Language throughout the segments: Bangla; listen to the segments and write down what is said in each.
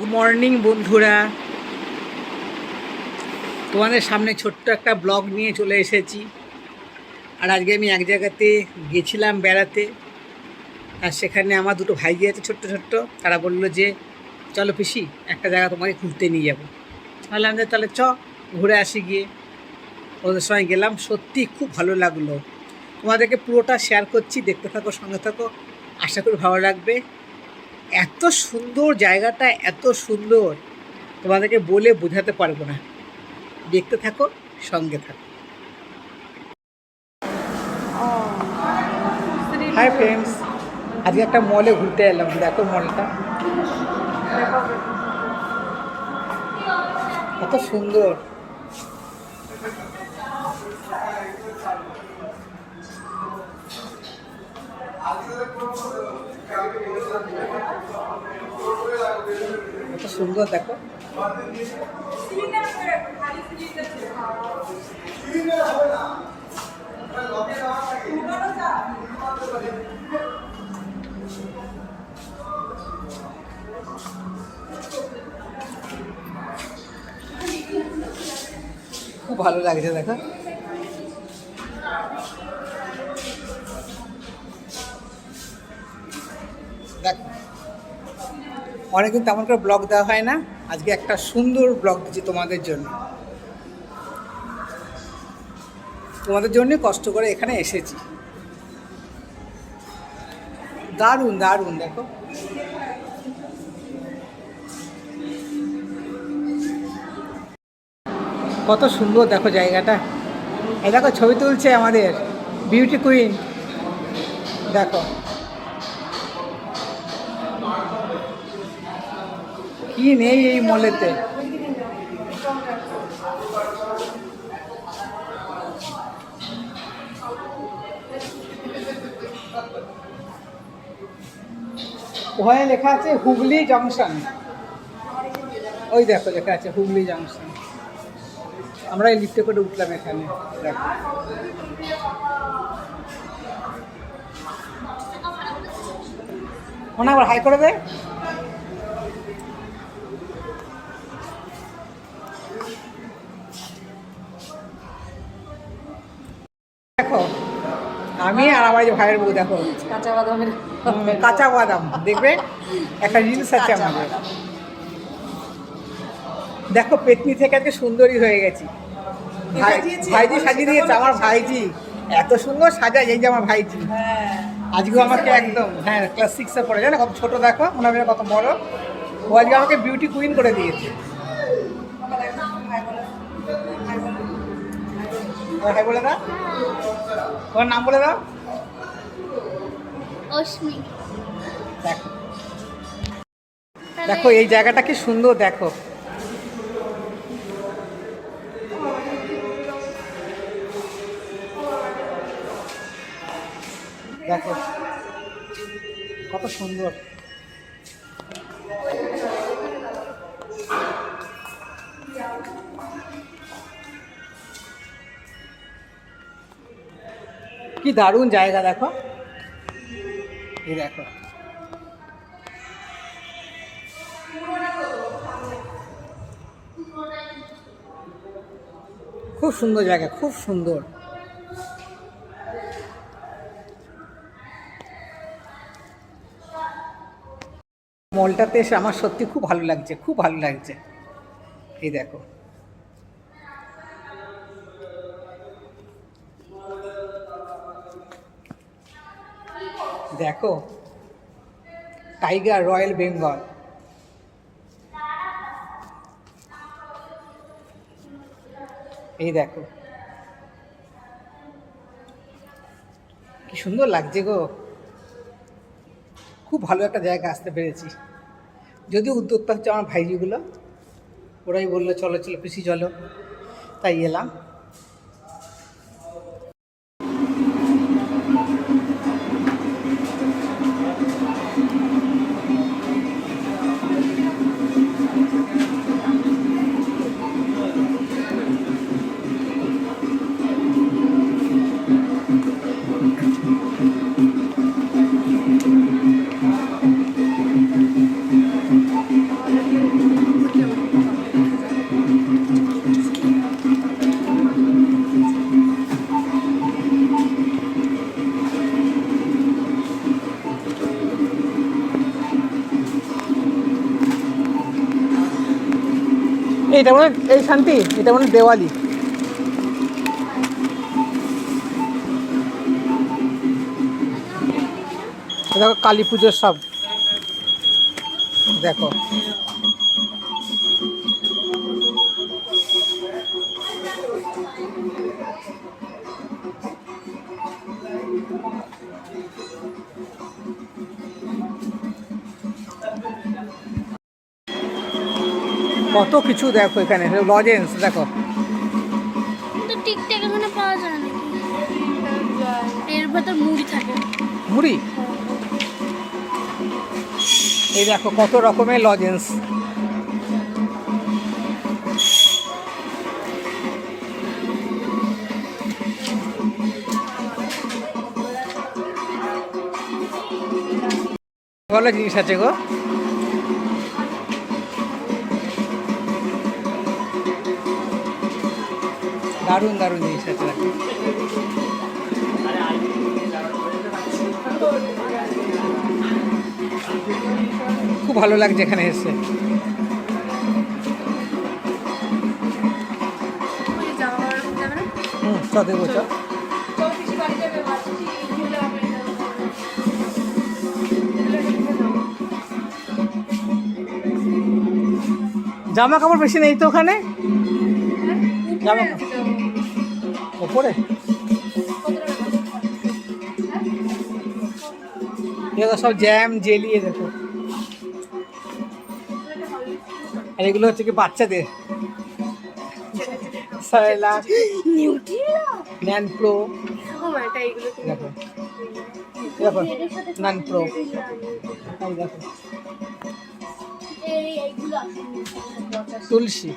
গুড মর্নিং বন্ধুরা। তোমাদের সামনে ছোট্ট একটা ব্লগ নিয়ে চলে এসেছি। আর আজকে আমি এক জায়গাতে গেছিলাম বেড়াতে। আর সেখানে আমার দুটো ভাইজি আছে ছোট্ট ছোট্ট। তারা বলল যে, চলো পিসি, একটা জায়গা তোমাকে ঘুরতে নিয়ে যাব। বললাম যে, তাহলে চ, ঘুরে আসি গিয়ে। ওদের সঙ্গে গেলাম। সত্যি খুব ভালো লাগল। তোমাদেরকে পুরোটা শেয়ার করছি। দেখতে থাকো, সঙ্গে থাকো। আশা করি ভালো লাগবে। এত সুন্দর জায়গাটা, এত সুন্দর, তোমাদেরকে বলে বোঝাতে পারব না। দেখতে থাকো, সঙ্গে থাকো। হাই ফ্রেন্ডস আজকে একটা মলে ঘুরতে এলাম। দেখো মলটা কত সুন্দর। কত সুন্দর দেখো। খুব ভালো লাগছে দেখো। অনেকদিন তেমন করে ব্লগ দেওয়া হয় না। আজকে একটা সুন্দর ব্লগ দিচ্ছি তোমাদের জন্য। তোমাদের জন্য কষ্ট করে এখানে এসেছি। দারুণ দারুণ, দেখো। কত সুন্দর, দেখো জায়গাটা। এই দেখো ছবি তুলছে আমাদের বিউটি কুইন দেখো। কি নেই এই মলেতে? ওখানে লেখা আছে হুগলি জংশন। ওই দেখো লেখা আছে হুগলি জংশন। আমরা এই লিফটে করে উঠলাম এখানে। দেখো। মনে আবার হাই করে আমি আর আমার যে ভাইয়ের বউ দেখো। কাঁচা বাদামের কাঁচা বাদাম দেখবে? একটা রিলস আছে আমাদের। দেখো পেতনি থেকে আজকে সুন্দরী হয়ে গেছি। ভাই ভাইজি সাজিয়ে দিয়েছে আমার ভাইজি। এত সুন্দর সাজায় এই যে আমার ভাইজি। হ্যাঁ। আজকেও আমাকে। একদম হ্যাঁ ক্লাস সিক্সে পড়ে জানো কত ছোটো দেখো মনে হবে কত বড়। ও আজকে আমাকে বিউটি কুইন করে দিয়েছে। হাই বলে দাও? তোমার নাম বলে দাও? অশ্মি। দেখো। দেখো এই জায়গাটা কি সুন্দর দেখো। দেখো কত সুন্দর। কি দারুণ জায়গা, দেখো। এই দেখো। খুব সুন্দর জায়গা, খুব সুন্দর। মলটাতে এসে আমার সত্যি খুব ভালো লাগছে, খুব ভালো লাগছে। এই দেখো। দেখো টাইগার রয়্যাল বেঙ্গল এই দেখো। কি সুন্দর লাগছে গো। খুব ভালো একটা জায়গা আসতে পেরেছি। যদিও উদ্যোক্তা হচ্ছে আমার ভাইজিগুলো, ওরাই বলল, চলো চলো, পিসি, চলো। তাই এলাম। এটা মানে এই শান্তি এটা মানে দেওয়ালি। দেখো কালী পুজোর সব। দেখো। কত কিছু দেখো এখানে লজেন্স দেখো। তো এখানে পাওয়া যায় নাকি? এর ভেতর মুড়ি থাকে। মুড়ি? এই দেখো কত রকমের লজেন্স ভালো জিনিস আছে গো। দারুণ দারুণ জিনিস আছে। খুব ভালো লাগছে এখানে এসে। হুম চ জামা কাপড় বেশি নেই তো ওখানে? জামা কাপড় ওপরে এগুলো সব জ্যাম, জেলি দেখো। আর এগুলো হচ্ছে কি বাচ্চাদের? ন্যান প্রো দেখো। দেখো প্রো তুলসী।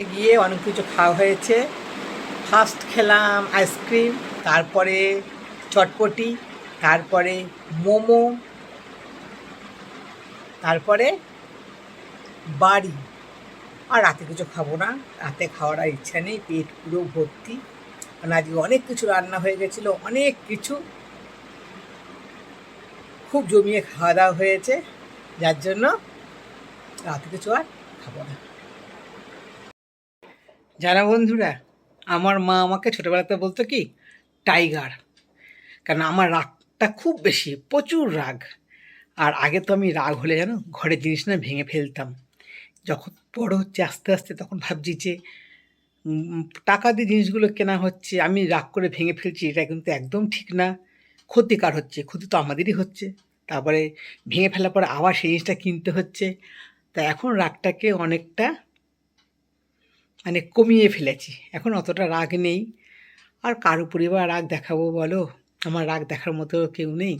গিয়ে অনেক কিছু খাওয়া হয়েছে। ফার্স্ট খেলাম আইসক্রিম তারপরে চটপটি, তারপরে মোমো, তারপরে বাড়ি। আর রাতে কিছু খাব না, রাতে খাওয়ার আর ইচ্ছা নেই, পেট পুরো ভর্তি। কারণ আজকে অনেক কিছু রান্না হয়ে গেছিল, অনেক কিছু। খুব জমিয়ে খাওয়া দাওয়া হয়েছে, যার জন্য রাতে কিছু আর খাব না। জানা বন্ধুরা, আমার মা আমাকে ছোটোবেলাতে বলতো কি টাইগার কারণ আমার রাগটা খুব বেশি, প্রচুর রাগ। আর আগে তো আমি রাগ হলে জানো, ঘরের জিনিস না ভেঙে ফেলতাম। যখন বড় হচ্ছে, আস্তে আস্তে তখন ভাবছি যে টাকা দিয়ে জিনিসগুলো কেনা হচ্ছে, আমি রাগ করে ভেঙে ফেলছি, এটা কিন্তু একদম ঠিক না। ক্ষতিকার হচ্ছে, ক্ষতি তো আমাদেরই হচ্ছে। তারপরে ভেঙে ফেলার পরে আবার সেই জিনিসটা কিনতে হচ্ছে। তা এখন রাগটাকে অনেকটা মানে কমিয়ে ফেলেছি। এখন অতটা রাগ নেই। আর কার উপরে বা রাগ দেখাবো বলো? আমার রাগ দেখার মতো কেউ নেই।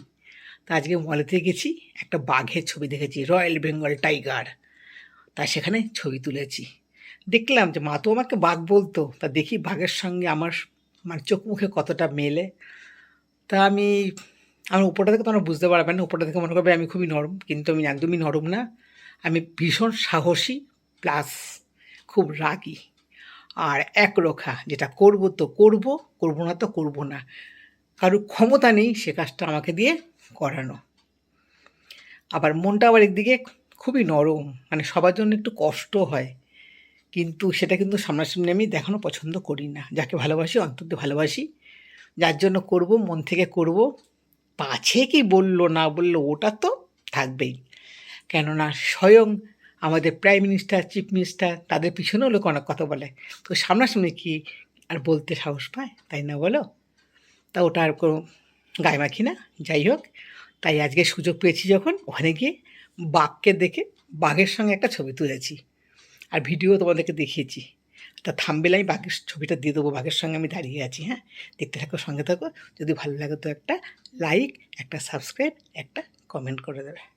তা আজকে মলেতে গেছি, একটা বাঘের ছবি দেখেছি, রয়্যাল বেঙ্গল টাইগার। তা সেখানে ছবি তুলেছি। দেখলাম যে মা তো আমাকে বাঘ বলতো। তা দেখি বাঘের সঙ্গে আমার মানে চোখ মুখে কতটা মেলে। তা আমি, আমার উপরটা থেকে তোমরা বুঝতে পারবে না, উপরটা থেকে মনে করবে আমি খুবই নরম, কিন্তু আমি একদমই নরম না। আমি ভীষণ সাহসী, প্লাস খুব রাগী। আর একরোখা যেটা করব তো করব করব না তো করব না। কারোর ক্ষমতা নেই, সে কাজটা আমাকে দিয়ে করানো। আবার মনটা আবার একদিকে খুবই নরম মানে সবার জন্য একটু কষ্ট হয়। কিন্তু সেটা কিন্তু সামনাসামনি আমি দেখানো পছন্দ করি না। যাকে ভালোবাসি অন্তত ভালোবাসি। যার জন্য করব, মন থেকে করব। পাছে কি বলল না বলল, ওটা তো থাকবেই। কেননা স্বয়ং আমাদের প্রাইম মিনিস্টার চিফ মিনিস্টার তাদের পিছনেও লোক অনেক কথা বলে। তো সামনাসামনি কি আর বলতে সাহস পায়? তাই না বলো? তা ওটা আর কোনো গায়ে মাখি না, যাই হোক। তাই আজকে সুযোগ পেয়েছি যখন, ওখানে গিয়ে বাঘকে দেখে বাঘের সঙ্গে একটা ছবি তুলেছি। আর ভিডিও তোমাদেরকে দেখিয়েছি। তা থামবেলে আমি বাঘের ছবিটা দিয়ে দেবো, বাঘের সঙ্গে আমি দাঁড়িয়ে আছি হ্যাঁ? দেখতে থাকো, সঙ্গে থাকো। যদি ভালো লাগে তো একটা লাইক একটা সাবস্ক্রাইব একটা কমেন্ট করে দেবে।